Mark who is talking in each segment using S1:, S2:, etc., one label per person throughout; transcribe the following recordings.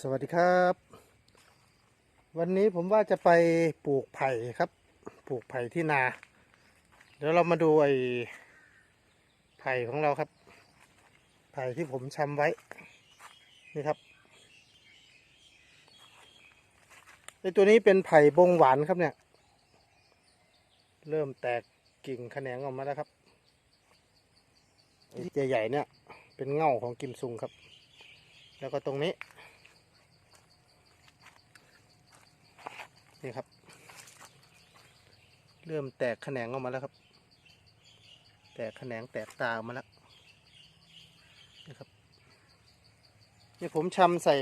S1: สวัสดีครับ วันนี้ผมว่าจะไปปลูกไผ่ครับ ปลูกไผ่ที่นา เดี๋ยวเรามาดูไอ้ไผ่ของเราครับ ไผ่ที่ผมชำไว้ นี่ครับไอ้ตัวนี้เป็นไผ่บงหวานครับเนี่ย เริ่มแตกกิ่งแขนงออกมาแล้วครับไอ้ใหญ่ๆเนี่ย เป็นเง่าของกิมซุงครับ แล้วก็ตรงนี้ครับ เริ่มแตกแขนงออกมาแล้วครับ แตกแขนงแตกตาออกมาแล้วนะครับนี่ผมชำใส่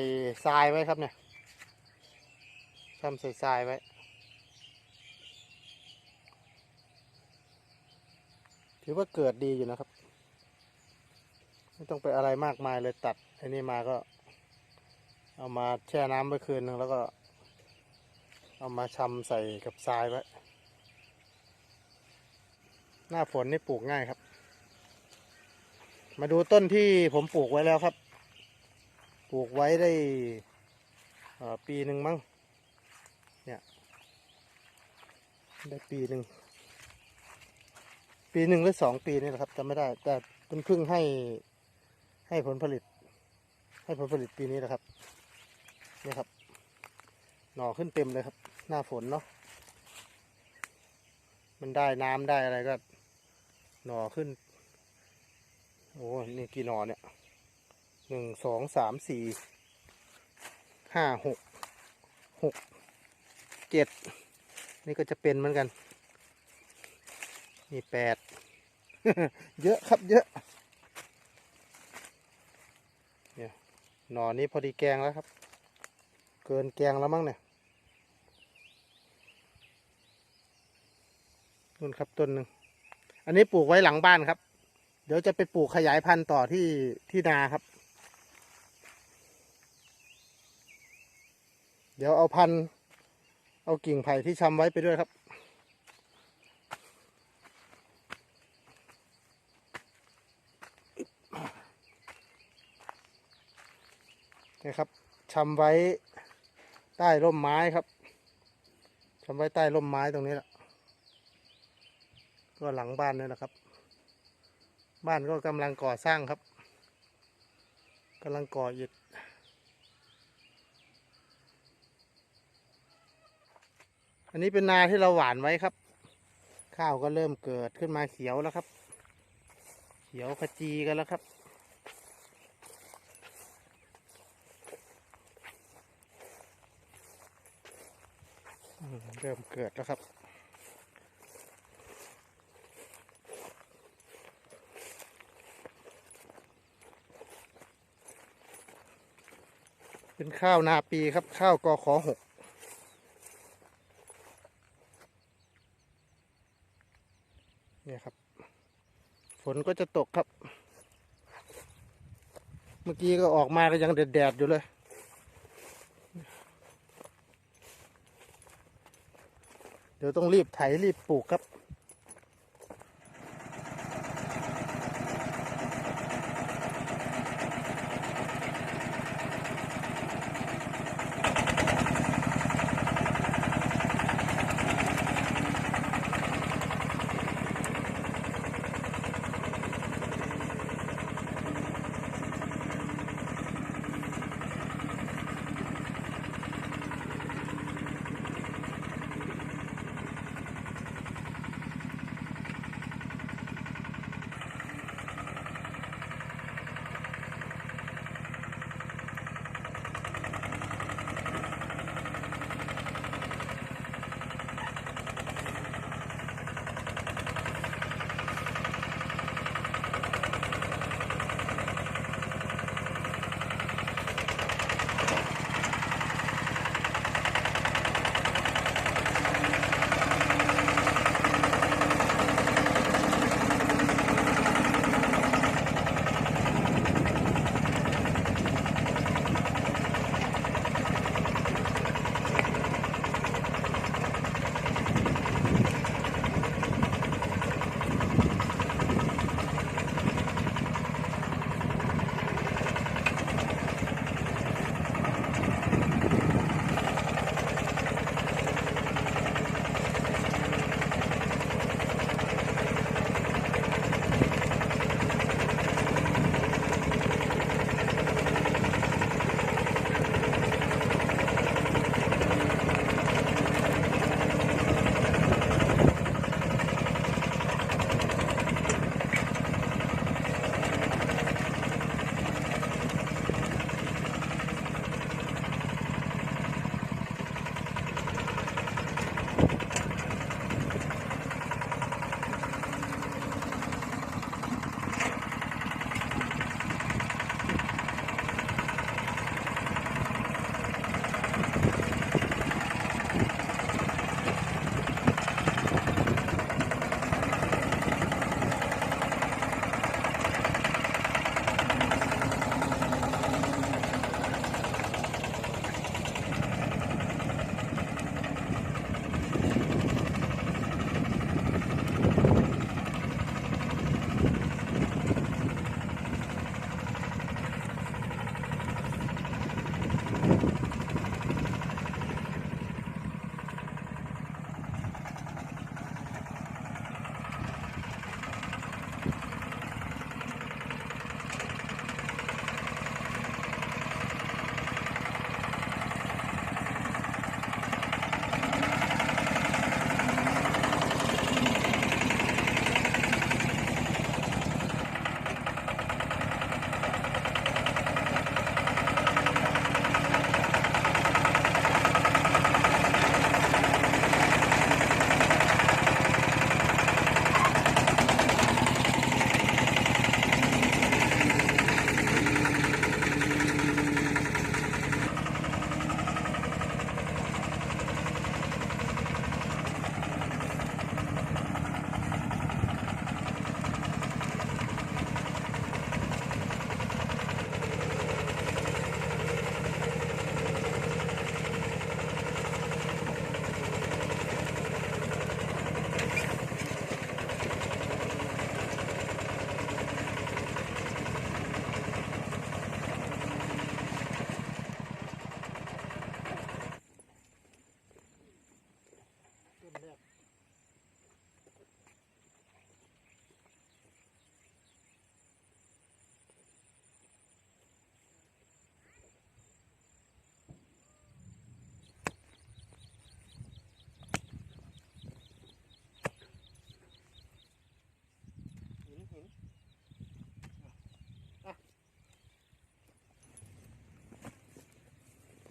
S1: ทรายไว้ครับเนี่ยชำใส่ทรายไว้ถือว่าเกิดดีอยู่นะครับ ไม่ต้องไปอะไรมากมายเลยตัดไอ้นี่มาก็ เอามาแช่น้ำไว้คืนหนึ่งแล้วก็ เอามาชำใส่กับทรายไว้ หน้าฝนนี่ปลูกง่ายครับ มาดูต้นที่ผมปลูกไว้แล้วครับ ปลูกไว้ได้ปีหนึ่งมั้ง เนี่ย ได้ปีหนึ่ง ปีหนึ่งหรือสองปีนี่แหละครับจำไม่ได้ แต่เป็นเพิ่งให้ให้ผลผลิต ให้ผลผลิตปีนี้แหละครับนี่ครับ หน่อขึ้นเต็มเลยครับ หน้าฝนเนาะมันได้น้ำได้อะไรก็ หน่อขึ้น โอ้นี่กี่หน่อเนี่ยหนึ่งสองสามสี่ห้าหกหกเจ็ดนี่ก็จะเป็นเหมือนกัน นี่แปดเยอะครับเยอะเนี่ยหน่อนี้พอดีแกงแล้วครับ เกินแกงแล้วมั้งเนี่ยนู่นครับต้นหนึ่ง อันนี้ปลูกไว้หลังบ้านครับ เดี๋ยวจะไปปลูกขยายพันธุ์ต่อที่ที่นาครับ เดี๋ยวเอาพันธุ์เอากิ่งไผ่ที่ชำไว้ไปด้วยครับนี่ครับชำไว้ใต้ร่มไม้ครับชำไว้ใต้ร่มไม้ตรงนี้แหละ ก็หลังบ้านนี่แหละครับ บ้านก็กำลังก่อสร้างครับกำลังก่ออิฐอันนี้เป็นนาที่เราหว่านไว้ครับ ข้าวก็เริ่มเกิดขึ้นมาเขียวแล้วครับ เขียวขจีกันแล้วครับ เริ่มเกิดแล้วครับ เป็นข้าวนาปีครับ ข้าวกอขอหกเนี่ยครับ ฝนก็จะตกครับ เมื่อกี้ก็ออกมาก็ยังแดดๆอยู่เลยเดี๋ยวต้องรีบไถรีบปลูกครับ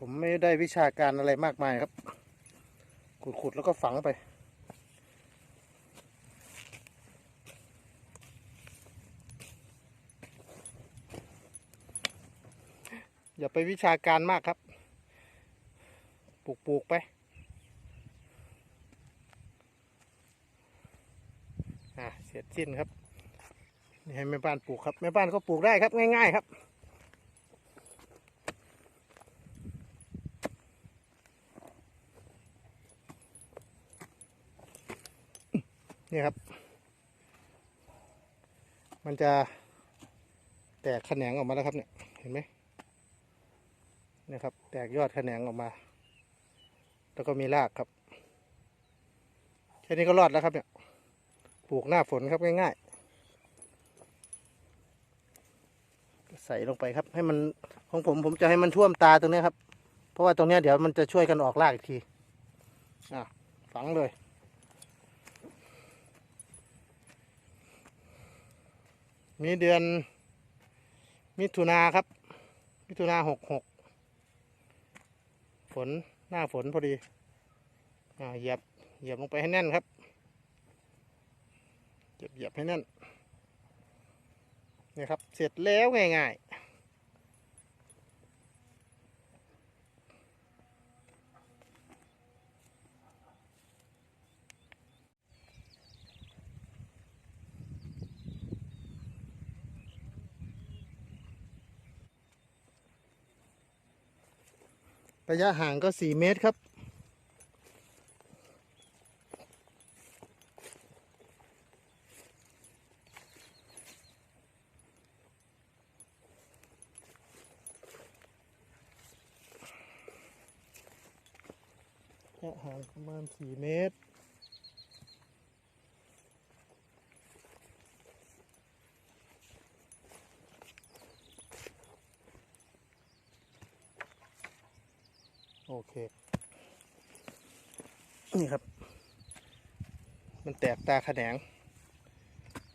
S1: ผมไม่ได้วิชาการอะไรมากมายครับ ขุดๆแล้วก็ฝังไปอย่าไปวิชาการมากครับ ปลูกปลูกๆไป อะ เสร็จสิ้นครับ นี่ให้แม่บ้านปลูกครับ แม่บ้านก็ปลูกได้ครับ ง่ายๆครับ นี่ครับ มันจะแตกแขนงออกมาแล้วครับเนี่ย เห็นไหมนี่ยครับ แตกยอดแขนงออกมา แล้วก็มีรากครับ แค่นี้ก็รอดแล้วครับเนี่ย ปลูกหน้าฝนครับง่ายๆ ใส่ลงไปครับ ให้มันของผมผมจะให้มันท่วมตาตรงนี้ครับ เพราะว่าตรงนี้เดี๋ยวมันจะช่วยกันออกรากอีกที อะ ฝังเลย มีเดือน มิถุนาครับ มิถุนาหกหกฝนหน้าฝนพอดีอ่าเหยียบเหยียบลงไปให้แน่นครับเหยียบเหยียบให้แน่นนี่ครับ เสร็จแล้วง่ายๆ ระยะห่างก็สี่เมตรครับ ระยะห่างประมาณสี่เมตร โอเค นี่ครับ มันแตกตาแขนง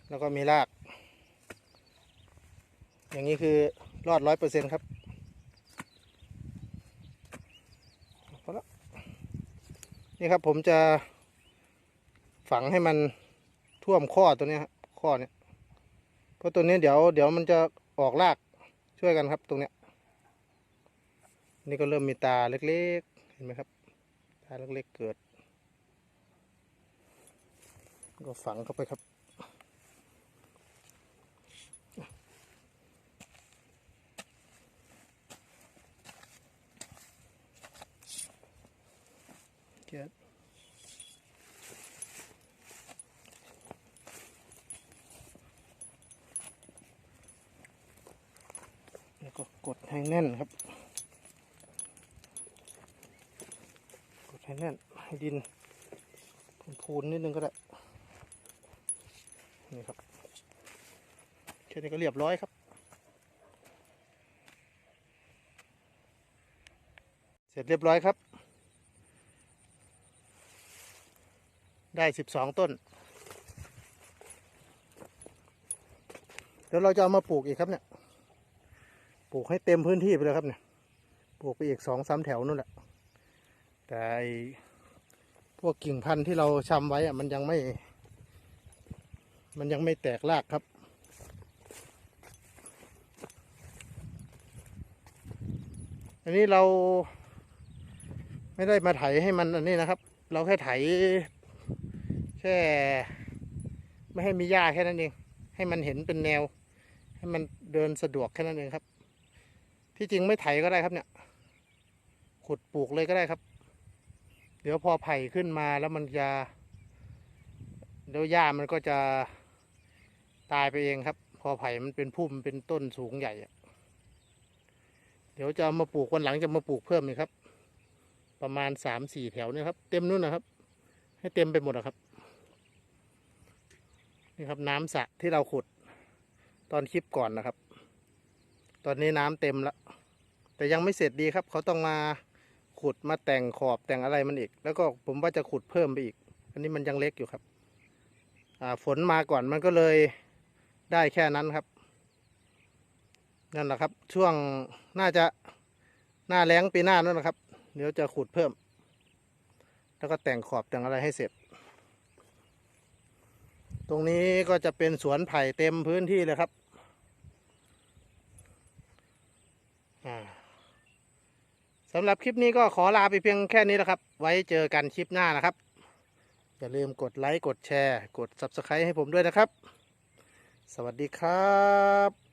S1: แล้วก็มีราก อย่างนี้คือรอดร้อยเปอร์เซ็นต์ครับพอแล้วนี่ครับผมจะฝังให้มันท่วมข้อตัวนี้ครับข้อเนี้ยเพราะตัวนี้เดี๋ยวเดี๋ยวมันจะออกรากช่วยกันครับตรงเนี้ย นี่ก็เริ่มมีตาเล็กๆ เห็นไหมครับ ตาเล็กๆเกิด ก็ฝังเข้าไปครับ เจ็ดแล้วก็กดให้แน่นครับ กดให้ แน่นให้ดินพูนนิดนึงก็ได้ นี่ครับแค่นี้ก็เรียบร้อยครับ เสร็จเรียบร้อยครับ ได้สิบสองต้น เดี๋ยวเราจะเอามาปลูกอีกครับเนี่ย ปลูกให้เต็มพื้นที่ไปเลยครับเนี่ย ปลูกไปอีกสองสามแถวนู่นแหละ แต่ไอ้พวกกิ่งพันธุ์ที่เราชำไว้อะมันยังไม่ มันยังไม่แตกรากครับ อันนี้เราไม่ได้มาไถให้มันอันนี้นะครับ เราแค่ไถแค่ไม่ให้มีหญ้าแค่นั้นเอง ให้มันเห็นเป็นแนว ให้มันเดินสะดวกแค่นั้นเองครับ ที่จริงไม่ไถก็ได้ครับเนี่ย ขุดปลูกเลยก็ได้ครับ ดี๋ยวพอไผ่ขึ้นมาแล้วมันจะเดี๋ยวหญ้ามันก็จะตายไปเองครับ พอไผ่มันเป็นพุ่มเป็นต้นสูงใหญ่อะเดี๋ยวจะมาปลูกวันหลังจะมาปลูกเพิ่มอีกครับ ประมาณสามสี่แถวเนี่ยครับ เต็มนู่นนะครับ ให้เต็มไปหมดอะครับนี่ครับน้ำสระที่เราขุด ตอนคลิปก่อนนะครับ ตอนนี้น้ำเต็มแล้วแต่ยังไม่เสร็จดีครับ เขาต้องมา ขุดมาแต่งขอบแต่งอะไรมันอีก แล้วก็ผมว่าจะขุดเพิ่มไปอีก อันนี้มันยังเล็กอยู่ครับ อ่าฝนมาก่อนมันก็เลยได้แค่นั้นครับ นั่นแหละครับ ช่วงน่าจะหน้าแล้งปีหน้านั่นนะครับ เดี๋ยวจะขุดเพิ่ม แล้วก็แต่งขอบแต่งอะไรให้เสร็จ ตรงนี้ก็จะเป็นสวนไผ่เต็มพื้นที่เลยครับ อ่า สำหรับคลิปนี้ก็ขอลาไปเพียงแค่นี้นะครับ ไว้เจอกันคลิปหน้านะครับ อย่าลืมกดไลค์ กดแชร์ กด Subscribe ให้ผมด้วยนะครับ สวัสดีครับ